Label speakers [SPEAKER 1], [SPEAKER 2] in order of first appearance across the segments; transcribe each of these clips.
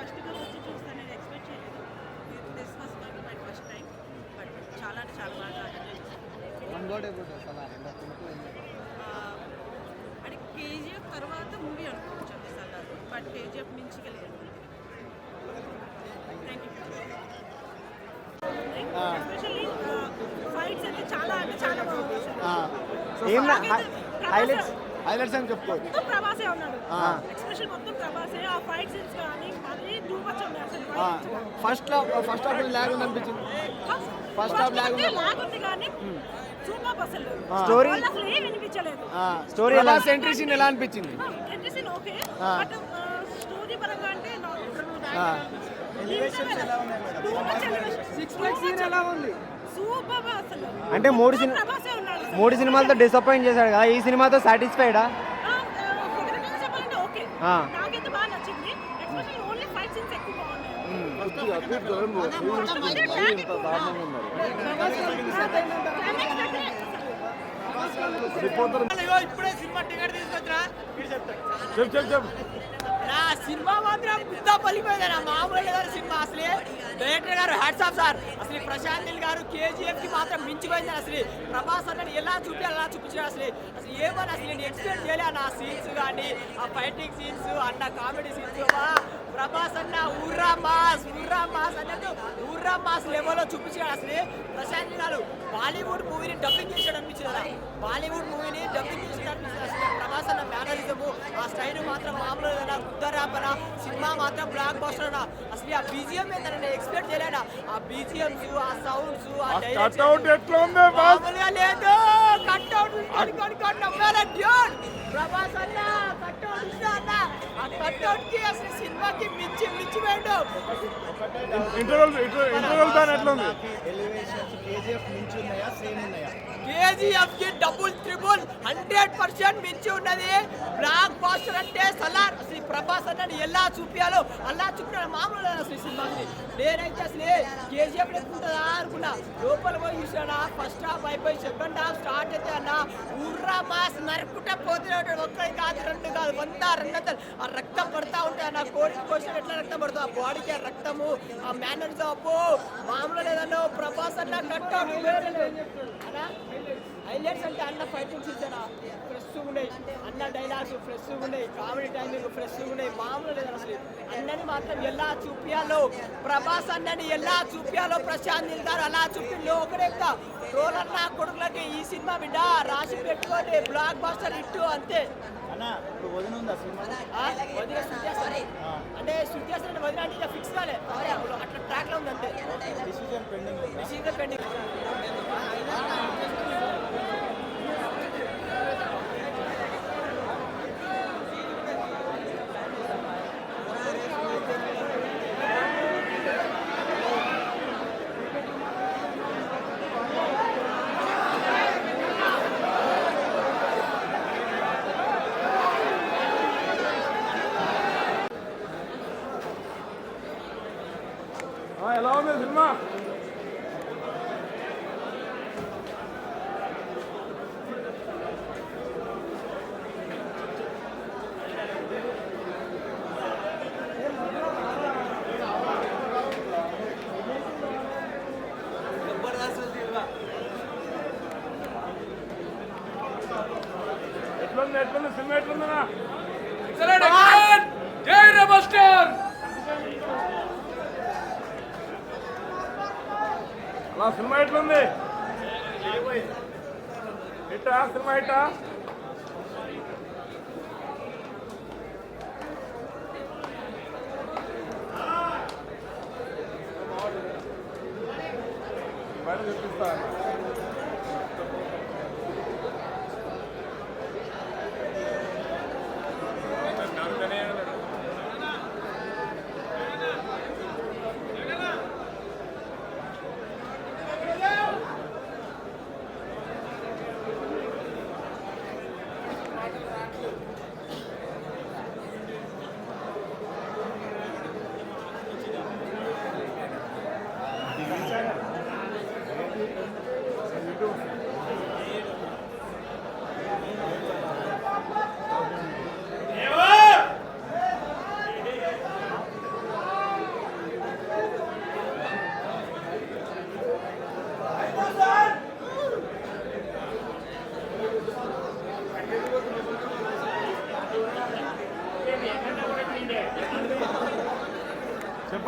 [SPEAKER 1] ఫస్ట్గా వచ్చి చూస్తానని ఎక్స్పెక్ట్ చేయలేదు. This was my first time but చాలా అంటే చాలా బాగా
[SPEAKER 2] సలార్
[SPEAKER 1] అంటే కేజీఎఫ్ తర్వాత మూవీ అనుకోవచ్చు అండి సల్లారు బట్ కేజీఎఫ్ మించిగా లేదు థ్యాంక్ యూ ఎస్పెషల్లీ ఫైట్స్ అయితే చాలా అంటే చాలా బాగుంది
[SPEAKER 2] హైలైట్స్ హైలైట్స్ అని చెప్పుకోవచ్చు.
[SPEAKER 1] మొత్తం ప్రభాసే ఉన్నాడు.
[SPEAKER 2] ఆ.
[SPEAKER 1] ఎక్స్పెషల్ మొత్తం ప్రభాసే. ఆ ఫైట్ సీన్స్ కానీ మళ్ళీ టూ మచ్ ఉన్నాయి అసలు
[SPEAKER 2] ఫస్ట్ ఫస్ట్ హాఫ్ లాగ్ ఉంది అనిపించింది. First half lag ఉంది.
[SPEAKER 1] లాగ్ ఉంది కానీ సూపర్ అసలు.
[SPEAKER 2] Story-
[SPEAKER 1] వాళ్ళు అసలు ఏం వినిపించలేదు.
[SPEAKER 2] స్టోరీ ఎలా సెంట్రీ సీన్ ఎలా అనిపించింది?
[SPEAKER 1] Entry scene okay. But story పరంగా అంటే
[SPEAKER 2] ఆ.
[SPEAKER 1] సీన్ ఎలా ఉంది? అసలు
[SPEAKER 2] అంటే మూడు సినిమా-. మూడు సినిమాలతో డిసప్పాయింట్ చేశాడు కదా ఈ సినిమాతో సాటిస్ఫైడా
[SPEAKER 3] ఇప్పుడే సినిమా టికెట్ తీసుకొచ్చినా
[SPEAKER 2] చెప్పు చెప్పు
[SPEAKER 3] నా సినిమా మాత్రం పెద్ద పలిపోయింది మామూలు గారు సినిమా అసలు. డైరెక్టర్ గారు హ్యాట్స్ ఆఫ్ సార్. అసలు ప్రశాంత్ నీల్ గారు కేజీఎఫ్కి మాత్రం మించిపోయింది అసలు. ప్రభాస్ అన్నని ఎలా చూపించాలి అలా చూపించారు అసలు. అసలు ఏమని అసలు నేను ఎక్స్ప్లెయిన్ చేయలే ఆ సీన్స్ కానీ ఆ ఫైటింగ్ సీన్స్ అన్న కామెడీ సీన్స్ ప్రభాస్ అన్న ఊర్రా మాస్ ఊర్రా మాస్ అన్నట్టు ఊర్రా మాస్ లెవెల్లో చూపించాడు అసలు. ప్రశాంత్ గారు బాలీవుడ్ మూవీని డబ్బింగ్ చేసాడు అనిపించింది బాలీవుడ్ మూవీని డబ్బింగ్ చేసాడు అనిపించింది అసలు ప్రభాస్ అన్న మేనరిజము ఆ స్టైల్ మాత్రం మామూలు లేదా గుద్దరాపన సినిమా మాత్రం బ్లాక్ బస్టర్ అన్న. అసలు ఆ బీజిఎం ఏంటంటే ఎక్స్పెక్ట్ చేయలేనా? ఆ బీజిఎంస్ ఆ సౌండ్స్ ఆ
[SPEAKER 4] కట్అవుట్ ఎట్లా ఉంది
[SPEAKER 3] మామూలుగా లేదు. కట్అవుట్ కట్టుకొని కొట్టి నమ్మాల డ్యూడ్ ప్రభాస్ అన్న కట్అవుట్ అన్న. ఆ కట్అవుట్కి అసలు సినిమాకి మించి మించి వేడు
[SPEAKER 4] ఇంటర్వెల్ ఇంటర్వెల్ దాని ఎట్లా ఉంది
[SPEAKER 2] ఎలివేషన్స్ కేజీఎఫ్ నుంచి ఉన్నాయా సేమ్ ఉన్నాయా
[SPEAKER 3] కేజీఎఫ్కి డబుల్ త్రిబుల్ హండ్రెడ్ పర్సెంట్ మించి ఉన్నది. బ్లాక్ బాస్టర్ అంటే సలార్. ప్రభాస్ అన్నాడు ఎలా చూపించాలో అలా చూపించాలి మామూలు అసలు ఈ సినిమాకి. నేనైతే అసలు కేజీఎఫ్ ఎక్కుంటుందా అనుకున్నా. లోపల పోయి చూసాడా ఫస్ట్ హాఫ్ అయిపోయి సెకండ్ హాఫ్ స్టార్ట్ అయితే అన్న ఊర్రా మాస్ నరుకుంటా పోతున్నాడు ఉంటాడు. ఒక్కడి కాదు రెండు కాదు వంద రెండు ఆ రక్తం పడతా ఉంటాయి అన్న కోడికి కోసం ఎట్లా రక్తం పడుతుంది ఆ బాడీకి ఆ రక్తము ఆ మేనర్స్ అప్పు మామూలు లేదన్నో ప్రభాస్ అన్న కట్ట అన్నా హైలైట్స్ అంటే అన్న ఫైటింగ్ ఇచ్చారా ఫ్రెష్ ఉన్నాయి. అన్న డైలాగ్స్ ఫ్రెష్ ఉన్నాయి. కామెడీ టైమింగ్ ఫ్రెష్ ఉన్నాయి. మామూలు లేదు అసలు. అన్నని మాత్రం ఎలా చూపించాలో ప్రభాస్ అన్నని ఎలా చూపించాలో ప్రశాంత్ నీల్ గారు అలా చూపించలో ఒకటే రోల్ అన్న కొడుకులకి ఈ సినిమా బిడ్డ రాసి పెట్టుకోండి. బ్లాక్ బాస్టర్ ఇట్టు అంతే. అంటే శృతి హాసన్ వదిన అంటే ఫిక్స్ కాలే. అట్లా ట్రాక్లో ఉంది? అంతే
[SPEAKER 2] డిసిజన్ పెండింగ్
[SPEAKER 3] సీజన్ పెండింగ్
[SPEAKER 4] ఆ, ఎలా ఉంది సినిమా ఎట్లుంది ఎట్లుంది సినిమా ఎట్లుందనా
[SPEAKER 5] జై రెబల్
[SPEAKER 4] నా సినిమా ఎట్లుంది? ఇట్టా సినిమా హిట్టా బయట చూపిస్తా.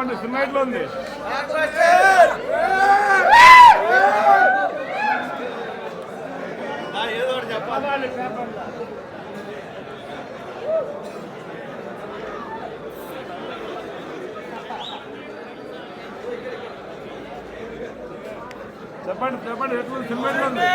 [SPEAKER 4] చెప్పండి సినిమా ఎట్లా ఉంది? చెప్పండి చెప్పండి ఎట్లా సినిమా ఎట్లా ఉంది?